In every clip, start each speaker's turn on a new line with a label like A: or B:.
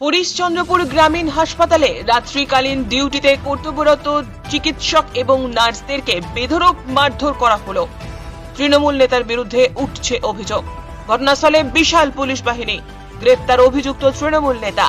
A: হরিশ্চন্দ্রপুর গ্রামীণ হাসপাতালে রাত্রিকালীন ডিউটিতে কর্তব্যরত চিকিৎসক এবং নার্সদেরকে বেধরক মারধর করা হলো। তৃণমূল নেতার বিরুদ্ধে উঠছে অভিযোগ। ঘটনাস্থলে বিশাল পুলিশ বাহিনী। গ্রেপ্তার অভিযুক্ত তৃণমূল নেতা।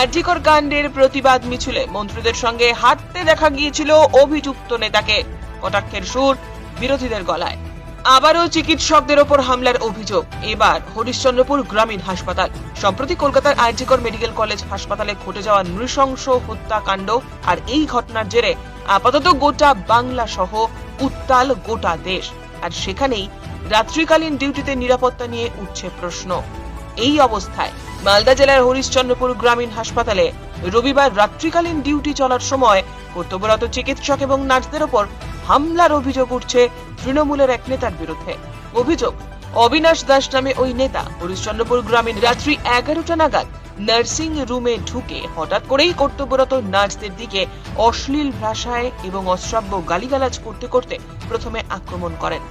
A: আর্জিকর কাণ্ডের প্রতিবাদ মিছিলে মন্ত্রীদের সঙ্গে হাঁটতে দেখা গিয়েছিল অভিযুক্ত নেতাকে। কটাক্ষের সুর বিরোধীদের গলায়। আবারও চিকিৎসকদের ওপর হামলার অভিযোগ। এবার হরিশ্চন্দ্রপুর গ্রামীণ হাসপাতাল। সম্প্রতি কলকাতার আরজিকর মেডিকেল কলেজ হাসপাতালে ঘটে যাওয়া নৃশংস হত্যাকাণ্ড আর এই ঘটনার জেরে আপাতত গোটা বাংলা সহ উত্তাল গোটা দেশ। আর সেখানেই রাত্রিকালীন ডিউটিতে নিরাপত্তা নিয়ে উঠছে প্রশ্ন। এই অবস্থায় মালদা জেলার হরিশ্চন্দ্রপুর গ্রামীণ হাসপাতালে রবিবার রাত্রিকালীন ডিউটি চলার সময় কর্তব্যরত চিকিৎসক এবং নার্সদের ওপর হামলার অভিযোগ উঠছে তৃণমূলের এক নেতার বিরুদ্ধে। অভিযোগ, অবিনাশ দাস নামে ওই নেতা হরিশ্চন্দ্রপুর গ্রামীণ রাত্রি এগারোটা নাগাদ নার্সিং রুমে ঢুকে হঠাৎ করেই কর্তব্যরত নার্সদের দিকে অশ্লীল ভাষায় এবং অশ্রাব্য গালিগালাজ করতে করতে প্রথমে আক্রমণ করেন।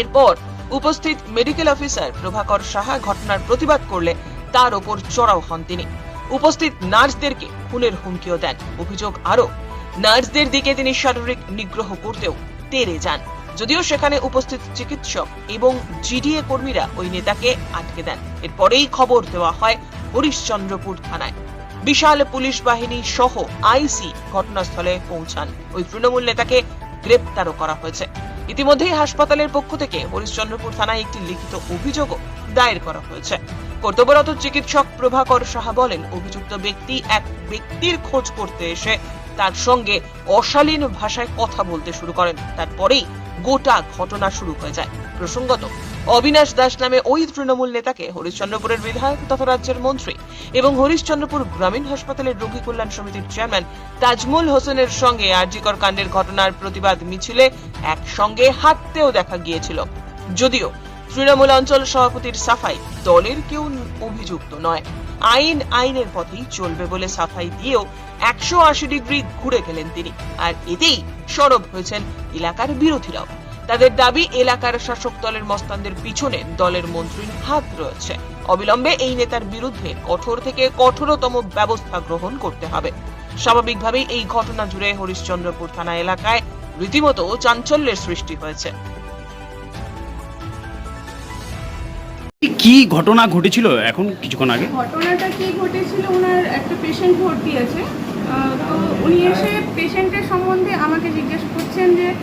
A: এরপর উপস্থিত মেডিকেল অফিসার প্রভাকর সাহা ঘটনার প্রতিবাদ করলে তার ওপর চড়াও হন তিনি। উপস্থিত নার্সদেরকে খুনের হুমকিও দেন। অভিযোগ আরও নার্সদের দিকে তিনি শারীরিক নিগ্রহ করতেও তেরে যান। যদিও সেখানে উপস্থিত চিকিৎসক এবং জিডিএ কর্মীরা ওই নেতাকে আটকে দেন। এরপরেই খবর দেওয়া হয় হরিশ্চন্দ্রপুর থানায়। বিশাল পুলিশ বাহিনী সহ আইসি ঘটনাস্থলে পৌঁছান। ওই তৃণমূল নেতাকে গ্রেপ্তারও করা হয়েছে। ইতিমধ্যেই হাসপাতালের পক্ষ থেকে হরিশ্চন্দ্রপুর থানায় একটি লিখিত অভিযোগও দায়ের করা হয়েছে। কর্তব্যরত চিকিৎসক প্রভাকর সাহা বলেন, অভিযুক্ত ব্যক্তি এক ব্যক্তির খোঁজ করতে এসে তার সঙ্গে অশালীন ভাষায় কথা বলতে শুরু করেন। তারপরেই গোটা ঘটনা শুরু হয়ে যায়। প্রসঙ্গত, অবিনাশ দাস নামে ওই তৃণমূল নেতাকে হরিশ্চন্দ্রপুরের বিধায়ক তথা রাজ্যের মন্ত্রী এবং হরিশ্চন্দ্রপুর গ্রামীণ হাসপাতালের রোগী কল্যাণ সমিতির চেয়ারম্যান তাজমুল হোসেনের সঙ্গে আরজিকর কাণ্ডের ঘটনার প্রতিবাদ মিছিলে একসঙ্গে হাঁটতেও দেখা গিয়েছিল। যদিও তৃণমূল অঞ্চল সভাপতির সাফাই দলের কেউ অভিযুক্ত নয়। আইন আইনের পথেই চলবে বলে সাফাই দিয়েও একশো আশি ডিগ্রি ঘুরে গেলেন তিনি। আর এতেই সরব হয়েছেন এলাকার বিরোধীরাও। তাদের দাবি, এলাকার শাসক দলের মস্তানদের পিছনে দলের মন্ত্রীর হাত রয়েছে। অবিলম্বে এই নেতার বিরুদ্ধে কঠোর থেকে কঠোরতম ব্যবস্থা গ্রহণ করতে হবে। স্বাভাবিকভাবেই এই ঘটনা জুড়ে হরিশ্চন্দ্রপুর থানা এলাকায় রীতিমতো চাঞ্চল্যের সৃষ্টি হয়েছে।
B: কি ঘটনা ঘটেছিল এখন কিছুক্ষণ আগে?
C: ঘটনাটা কি ঘটেছিল? ওনার একটা পেশেন্ট ভর্তি আছে। তো উনি এসে পেশেন্টের সম্বন্ধে আমাকে জিজ্ঞেস করছেন যে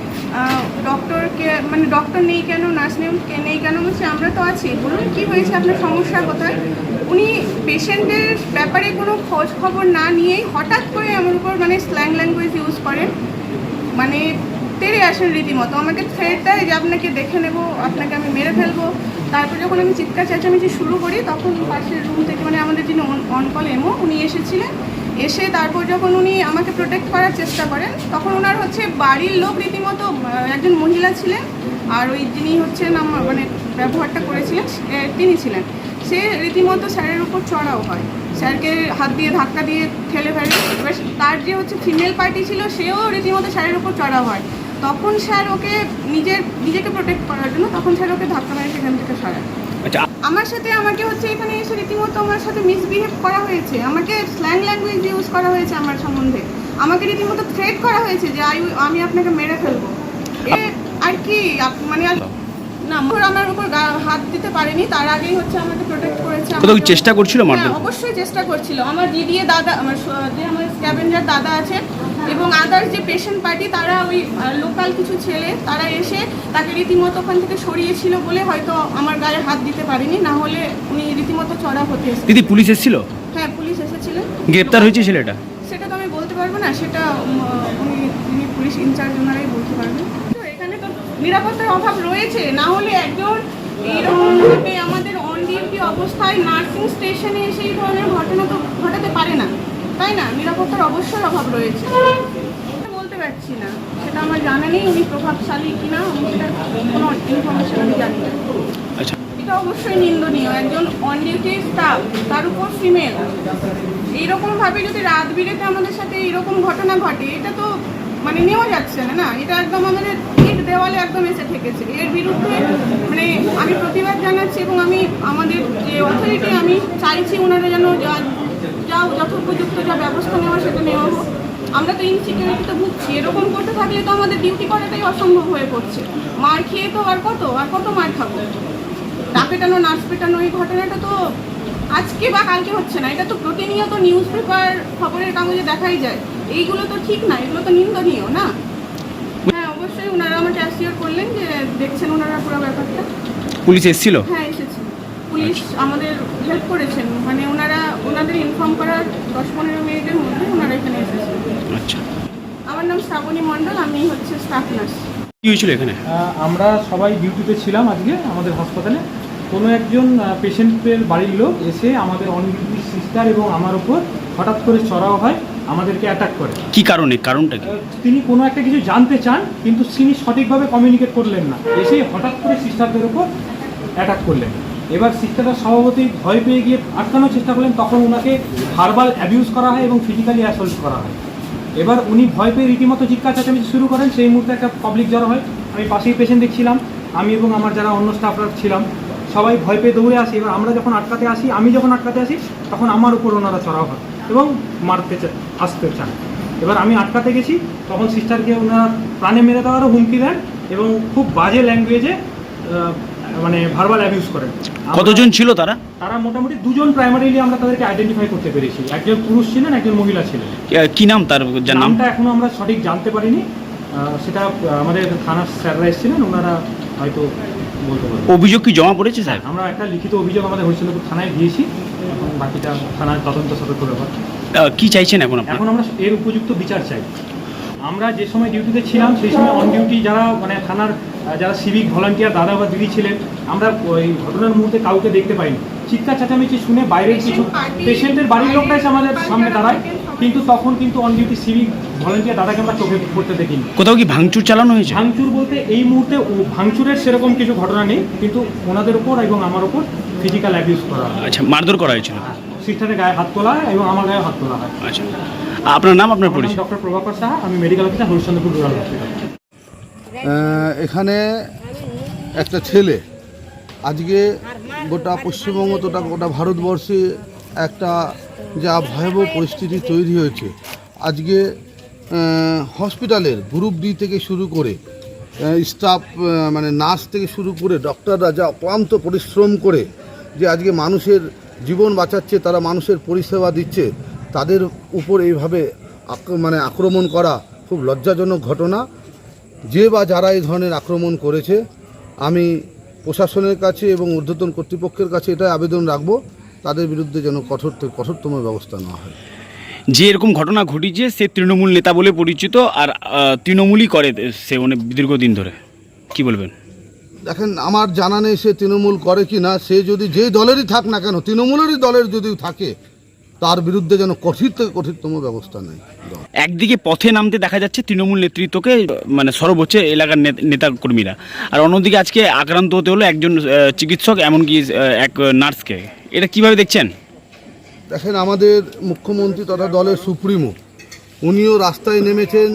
C: ডক্টরকে মানে ডক্টর নেই কেন নার্স নেই, কে- নেই কেন? বলছে, আমরা তো আছি। বলুন, কি হয়েছে? আপনার সমস্যা কোথায়? উনি পেশেন্টের ব্যাপারে কোনো খোঁজ খবর না নিয়েই হঠাৎ করে আমার উপর মানে স্ল্যাং ল্যাঙ্গুয়েজ ইউজ করেন। মানে তেড়ে আসেন রীতিমতো। আমাকে থ্রেট দেয় যে, আপনাকে দেখে নেব, আপনাকে আমি মেরে ফেলব। তারপর যখন আমি চিৎকার চেঁচামেচি শুরু করি, তখন পাশের রুম থেকে মানে আমাদের যিনি অন কল এমও উনি এসেছিলেন। এসে তারপর যখন উনি আমাকে প্রোটেক্ট করার চেষ্টা করেন, তখন ওনার হচ্ছে বাড়ির লোক রীতিমতো একজন মহিলা ছিলেন, আর ওই যিনি হচ্ছেন আমার মানে ব্যবহারটা করেছিলেন তিনি ছিলেন। সে রীতিমতো স্যারের উপর চড়াও হয়। স্যারকে হাত দিয়ে ধাক্কা দিয়ে ঠেলে ফেলে। এবার তার যে হচ্ছে ফিমেল পার্টি ছিল, সেও রীতিমতো স্যারের উপর চড়াও হয়। তখন স্যার ওকে নিজের নিজেকে প্রোটেক্ট করার জন্য তখন স্যার ওকে ধাক্কা মেরে সেখান থেকে সরায়।
B: আচ্ছা
C: আমার সাথে আমাকে হচ্ছে এখানে এসে রীতিমতো আমার সাথে মিসবিহেভ করা হয়েছে। আমাকে স্ল্যাং ল্যাঙ্গুয়েজ ইউজ করা হয়েছে আমার সম্বন্ধে। আমাকে রীতিমতো থ্রেট করা হয়েছে যে আই- আমি আপনাকে মেরে ফেলব। এ আর কি মানে না মোর আমার উপর হাত দিতে পারেনি। তার আগেই হচ্ছে আমাকে প্রোটেক্ট করেছে
B: কোথাও চেষ্টা করছিল মারধর?
C: অবশ্যই চেষ্টা করছিল। আমার দিদিয়ে দাদা আমার যে আমার স্ক্যাভেঞ্জার দাদা আছে এবং আদার্স যে পেশেন্ট পার্টি তারা ওই লোকাল কিছু ছেলে তারা এসে তাকে রীতিমতো ওখান থেকে সরিয়েছিল বলে হয়তো আমার গায়ে হাত দিতে পারেনি না হলে উনি রীতিমতো চড়া হতে
B: দিদি পুলিশ এসেছিল?
C: হ্যাঁ পুলিশ এসেছিলেন।
B: গ্রেপ্তার হয়েছে ছেলেটা?
C: সেটা তো আমি বলতে পারব না সেটা উনি পুলিশ ইনচার্জ ওনারাই বলতে পারবেন। তো এখানে তো নিরাপত্তার অভাব রয়েছে না হলে একজন এইরকমভাবে আমাদের অন ডিউটি অবস্থায় নার্সিং স্টেশনে এসে এই ধরনের ঘটনা তো ঘটাতে পারে না। তাই না? নিরাপত্তার অবশ্যই অভাব রয়েছে। বলতে পারছি না। সেটা আমার জানা নেই উনি প্রভাবশালী কিনা আমি সেটা কোনো ইনফরমেশন আমি জানি না।
B: আচ্ছা।
C: এটা অবশ্যই নিন্দনীয়। একজন অন ডিউটি স্টাফ তার উপর ফিমেল এইরকম ভাবে যদি রাত বিরেতে আমাদের সাথে এরকম ঘটনা ঘটে এটা তো মানে নেওয়া যাচ্ছে না না? এটা একদম আমাদের ইট দেওয়ালে একদম এসে ঠেকেছে। এর বিরুদ্ধে মানে আমি প্রতিবাদ জানাচ্ছি এবং আমি আমাদের যে অথরিটি আমি চাইছি ওনারা যেন যা যথোপযুক্ত যা ব্যবস্থা নেওয়া সেটা নেওয়া হোক। আমরা তো ইনসিকিউরিটিতে ভুগছি। এরকম করতে থাকলে তো আমাদের ডিউটি করাটাই অসম্ভব হয়ে পড়ছে। মার খেয়ে তো আর কত? আর কত মার খাব? ডাক পেটানো নার্স পেটানো এই ঘটনাটা তো আজকে বা কালকে হচ্ছে না। এটা তো প্রতিনিয়ত নিউজ পেপার খবরের কাগজে দেখাই যায়। এইগুলো তো ঠিক না এগুলো তো নিন্দনীয় না? হ্যাঁ অবশ্যই ওনারা আমাকে অ্যাসিওর করলেন যে দেখছেন ওনারা পুরো ব্যাপারটা।
B: পুলিশ এসেছিল?
C: হ্যাঁ পুলিশ আমাদের হেল্প করেছেন। মানে ওনারা ওনাদের ইনফর্ম করার দশ পনেরো মিনিটের মধ্যে ওনারা এখানে এসেছেন।
B: আচ্ছা।
C: আমার নাম শ্রাবণী মণ্ডল আমি হচ্ছে স্টাফ নার্স
B: কি হয়েছিল এখানে?
D: আমরা সবাই ডিউটিতে ছিলাম আজকে আমাদের হাসপাতালে কোনো একজন পেশেন্টের বাড়ির লোক এসে আমাদের অন ডিউটি সিস্টার এবং আমার উপর হঠাৎ করে চড়াও হয় আমাদেরকে অ্যাটাক করে।
B: কি কারণে? কারণটা কি?
D: তিনি কোনো একটা কিছু জানতে চান কিন্তু তিনি সঠিকভাবে কমিউনিকেট করলেন না। এসে হঠাৎ করে সিস্টারদের উপর অ্যাটাক করলেন। এবার সিস্টাররা সভাপতি ভয় পেয়ে গিয়ে আটকানোর চেষ্টা করলেন, তখন ওনাকে ভার্বাল অ্যাবিউজ করা হয় এবং ফিজিক্যালি অ্যাসল্ট করা হয়। এবার উনি ভয় পেয়ে রীতিমতো চিৎকার চেঁচামেচি শুরু করেন, সেই মুহূর্তে একটা পাবলিক জড়ো হয়। আমি পাশেই পেশেন্ট দেখছিলাম, আমি এবং আমার যারা অন্য স্টাফরা ছিলাম, সবাই ভয় পেয়ে দৌড়ে আসি। এবার আমরা যখন আটকাতে আসি, আমি যখন আটকাতে আসি, তখন আমার উপর ওনারা চড়াও হয় এবং মারতে আসতে চান। এবার আমি আটকাতে গেছি, তখন সিস্টারকে ওনারা প্রাণে মেরে দেওয়ারও হুমকি দেন এবং খুব বাজে ল্যাঙ্গুয়েজে মানে ভার্বাল অ্যাবিউজ করেন আমরা-
B: কতজন ছিল তারা?
D: তারা মোটামুটি দুজন প্রাইমারিলি আমরা তাদেরকে আইডেন্টিফাই করতে পেরেছি। একজন পুরুষ ছিলেন একজন মহিলা ছিলেন।
B: কি- নাম তার?
D: নামটা এখনও আমরা সঠিক জানতে পারিনি। সেটা আমাদের থানার স্যাররা এসেছিলেন ওনারা হয়তো বলতে পারবেন।
B: অভিযোগ কি জমা পড়েছে স্যার?
D: আমরা একটা লিখিত অভিযোগ আমাদের হরিশ্চন্দ্রপুর থানায় দিয়েছি বাকিটা থানার তদন্ত সতর্ক ব্যাপার।
B: কি চাইছেন এখন
D: এখন আমরা এর উপযুক্ত বিচার চাই। আমরা যে সময় ডিউটিতে ছিলাম সেই সময় অন ডিউটি যারা মানে থানার যারা সিভিক ভলান্টিয়ার দাদা বা দিদি ছিলেন আমরা ওই ঘটনার মুহূর্তে কাউকে দেখতে পাইনি। চিৎকার চেঁচামেচি শুনে বাইরের কিছু পেশেন্টের বাড়ির লোকরা এসে আমাদের সামনে দাঁড়ায় কিন্তু তখন কিন্তু অন ডিউটি সিভিক ভলান্টিয়ার দাদাকে আমরা চোখে পড়তে দেখিনি।
B: কোথাও কি ভাঙচুর চালানো হয়েছে?
D: ভাঙচুর বলতে এই মুহূর্তে ও- ভাঙচুরের সেরকম কিছু ঘটনা নেই কিন্তু ওনাদের উপর এবং আমার উপর ফিজিক্যাল অ্যাবিউজ করা হয়।
B: আচ্ছা মারধর করা হয়েছিল।
D: সিস্টারের গায়ে হাত তোলা হয় এবং আমার গায়ে হাত তোলা হয়।
B: আচ্ছা। আপনার নাম আপনার পরিচয়?
D: ডক্টর প্রভাকর সাহা আমি medical officer Harishchandrapur rural hospital.
E: এখানে একটা ছেলে আজকে গোটা পশ্চিমবঙ্গ তোটা গোটা ভারতবর্ষে একটা যা ভয়াবহ পরিস্থিতি তৈরি হয়েছে। আজকে হসপিটালের গ্রুপ ডি থেকে শুরু করে স্টাফ মানে নার্স থেকে শুরু করে ডক্টররা যা অক্লান্ত পরিশ্রম করে যে আজকে মানুষের জীবন বাঁচাচ্ছে, তারা মানুষের পরিষেবা দিচ্ছে, তাদের উপর এইভাবে মানে আক্রমণ করা খুব লজ্জাজনক ঘটনা। যে বা যারা এই ধরনের আক্রমণ করেছে, আমি প্রশাসনের কাছে এবং ঊর্ধ্বতন কর্তৃপক্ষের কাছে এটা আবেদন রাখব, তাদের বিরুদ্ধে যেন কঠোর কঠোরতম ব্যবস্থা নেওয়া হয়।
B: যে এরকম ঘটনা ঘটিছে, সে তৃণমূল নেতা বলে পরিচিত, আর তৃণমূলই করে সে অনেক দীর্ঘদিন ধরে। কি বলবেন?
E: দেখেন আমার জানা নেই সে তৃণমূল করে কি না সে যদি যে দলেরই থাক না কেন তৃণমূলেরই দলের যদি থাকে তার বিরুদ্ধে যেন কঠিন থেকে কঠিনতম ব্যবস্থা নেয়
B: একদিকে পথে নামতে দেখা যাচ্ছে তৃণমূল নেতৃত্বকে মানে সরব হচ্ছে এলাকার নেত- নেতা কর্মীরা আর অন্যদিকে আজকে আক্রান্ত হতে হলো একজন চিকিৎসক এমনকি এক নার্সকে। এটা কীভাবে দেখছেন?
E: দেখেন আমাদের মুখ্যমন্ত্রী তথা দলের সুপ্রিমো উনিও রাস্তায় নেমেছেন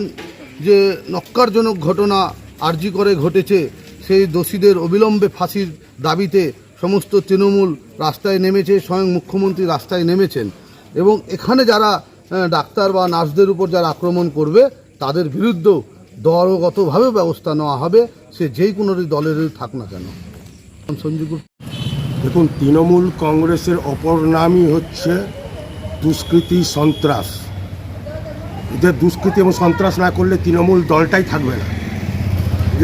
E: যে নক্কারজনক ঘটনা আর্জি করে ঘটেছে। সেই দোষীদের অবিলম্বে ফাঁসির দাবিতে সমস্ত তৃণমূল রাস্তায় নেমেছে, স্বয়ং মুখ্যমন্ত্রী রাস্তায় নেমেছেন। এবং এখানে যারা ডাক্তার বা নার্সদের উপর যারা আক্রমণ করবে, তাদের বিরুদ্ধেও দলগতভাবে ব্যবস্থা নেওয়া হবে। সে যেই কোনো দলেরই থাক না কেন। সঞ্জীব
F: দেখুন, তৃণমূল কংগ্রেসের অপর নামই হচ্ছে দুষ্কৃতি সন্ত্রাস। এদের দুষ্কৃতি এবং সন্ত্রাস না করলে তৃণমূল দলটাই থাকবে না।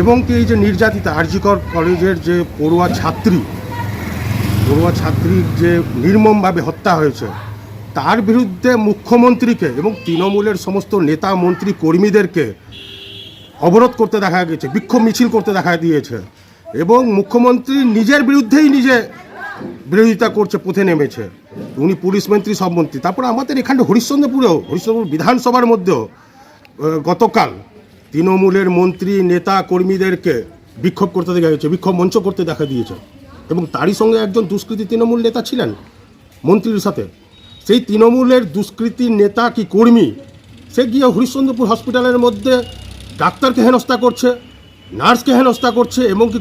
F: এবং কি এই যে নির্যাতিতা, আরজিকর কলেজের যে পড়ুয়া ছাত্রী, পড়ুয়া ছাত্রীর যে নির্মমভাবে হত্যা হয়েছে, তার বিরুদ্ধে মুখ্যমন্ত্রীকে এবং তৃণমূলের সমস্ত নেতা, মন্ত্রী, কর্মীদেরকে অবরোধ করতে দেখা গেছে, বিক্ষোভ মিছিল করতে দেখা দিয়েছে এবং মুখ্যমন্ত্রী নিজের বিরুদ্ধেই নিজে বিরোধিতা করছে, পথে নেমেছে। উনি পুলিশ মন্ত্রী, সব মন্ত্রী। তারপর আমাদের এখানে হরিশ্চন্দ্রপুরেও, হরিশ্চন্দ্রপুর বিধানসভার মধ্যেও গতকাল তৃণমূলের মন্ত্রী, নেতা, কর্মীদেরকে বিক্ষোভ করতে দেখা গেছে বিক্ষোভ মঞ্চ করতে দেখা দিয়েছে। এবং তারই সঙ্গে একজন দুষ্কৃতী তৃণমূল নেতা ছিলেন মন্ত্রীর সাথে। সেই তৃণমূলের দুষ্কৃতী নেতা কি কর্মী? সে গিয়ে হরিশ্চন্দ্রপুর হসপিটালের মধ্যে ডাক্তারকে হেনস্থা করছে, নার্সকে হেনস্থা করছে এবং কি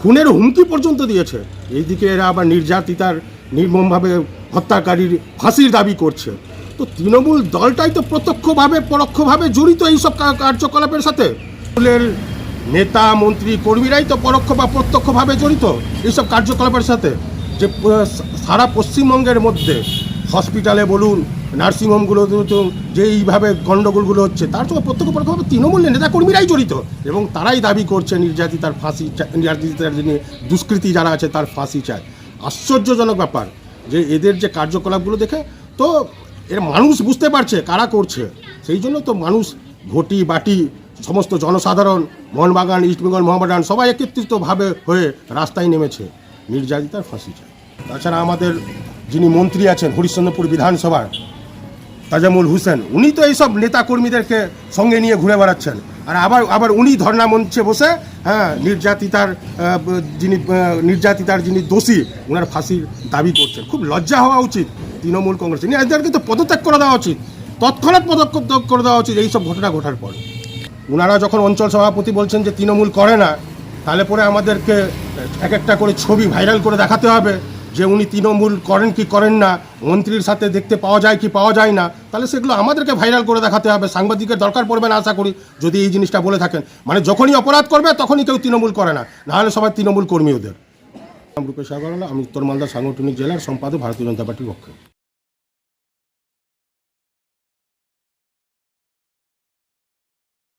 F: খুনের হুমকি পর্যন্ত দিয়েছে। এইদিকে এরা আবার নির্যাতিতার নির্মমভাবে হত্যাকারীর ফাঁসির দাবি করছে। তো তৃণমূল দলটাই তো প্রত্যক্ষভাবে, পরোক্ষভাবে জড়িত এইসব কার্যকলাপের সাথে। তৃণমূলের নেতা, মন্ত্রী, কর্মীরাই তো পরোক্ষ বা প্রত্যক্ষভাবে জড়িত এইসব কার্যকলাপের সাথে। যে সারা পশ্চিমবঙ্গের মধ্যে হসপিটালে বলুন, নার্সিংহোমগুলো যে এইভাবে গণ্ডগোলগুলো হচ্ছে, তার সঙ্গে প্রত্যক্ষ পরোক্ষভাবে তৃণমূল নেতা কর্মীরাই জড়িত। এবং তারাই দাবি করছে নির্যাতিতার ফাঁসি নির্যাতিতার যিনি দুষ্কৃতী যারা আছে তার ফাঁসি চায়। আশ্চর্যজনক ব্যাপার যে এদের যে কার্যকলাপগুলো দেখে, তো এর মানুষ বুঝতে পারছে কারা করছে। সেই জন্য তো মানুষ ঘটি, বাটি, সমস্ত জনসাধারণ, মোহনবাগান ইস্টবেঙ্গল মোহামেডান সবাই একত্রিতভাবে হয়ে রাস্তায় নেমেছে। নির্যাতিতার ফাঁসি চায়। তাছাড়া আমাদের যিনি মন্ত্রী আছেন হরিশ্চন্দ্রপুর বিধানসভার তাজামুল হোসেন, উনি তো এইসব নেতা কর্মীদেরকে সঙ্গে নিয়ে ঘুরে বেড়াচ্ছেন। আর আবার আবার উনি ধর্ণা মঞ্চে বসে হ্যাঁ নির্যাতিতার যিনি নির্যাতিতার যিনি দোষী ওনার ফাঁসির দাবি করছেন। খুব লজ্জা হওয়া উচিত তৃণমূল কংগ্রেস। এদেরকে তো পদত্যাগ করে দেওয়া উচিত। তৎক্ষণাৎ পদক্ষেপ করে দেওয়া উচিত এইসব ঘটনা ঘটার পর। ওনারা যখন অঞ্চল সভাপতি বলছেন যে তৃণমূল করে না, তাহলে পরে আমাদেরকে এক একটা করে ছবি ভাইরাল করে দেখাতে হবে। যে উনি তৃণমূল করেন কি করেন না, মন্ত্রীর সাথে দেখতে পাওয়া যায় কি পাওয়া যায় না, তাহলে সেগুলো আমাদেরকে ভাইরাল করে দেখাতে হবে, সাংবাদিকের দরকার পড়বে না আশা করি, যদি এই জিনিসটা বলে থাকেন। মানে যখনই অপরাধ করবে, তখনই কেউ তৃণমূল করে না নাহলে সবাই তৃণমূল কর্মী ওদের। আমি উত্তর মালদা সাংগঠনিক জেলার সম্পাদক, ভারতীয় জনতা পার্টির পক্ষে।